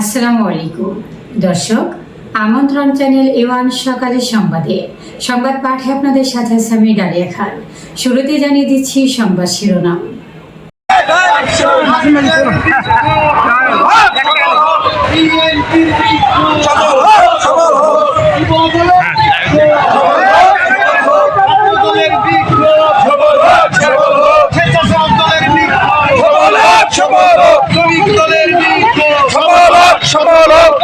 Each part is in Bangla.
আসসালামু আলাইকুম। দর্শক, আমন্ত্রণ চ্যানেল এওয়ান সকালের সংবাদে। সংবাদ পাঠে আপনাদের সাথে আছে আমি ডালিয়া খান। শুরুতে জানিয়ে দিচ্ছি সংবাদ শিরোনাম। দলের মৎস্যজীবী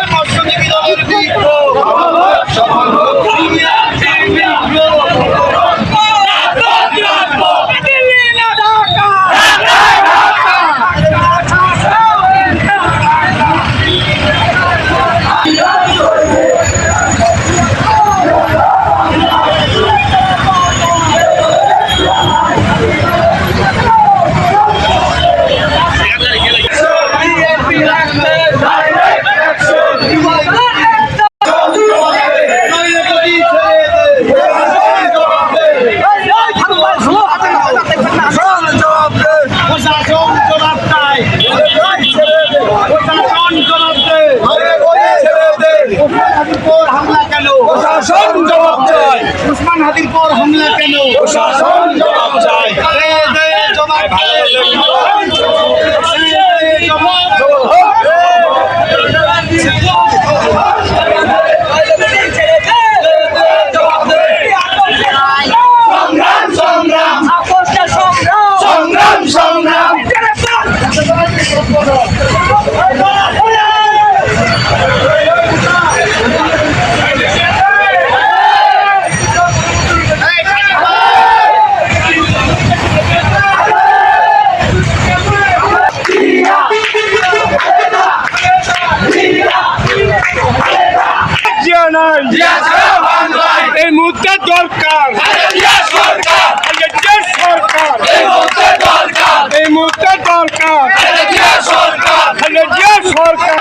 প্রশাসন জবাব চায়। উসমান হাদির পর হামলা কেন? প্রশাসন জবাব দে জবাব এই মুহূর্তে দরকার। এই মুহূর্তে দরকার। সরকার। জিয়া সরকার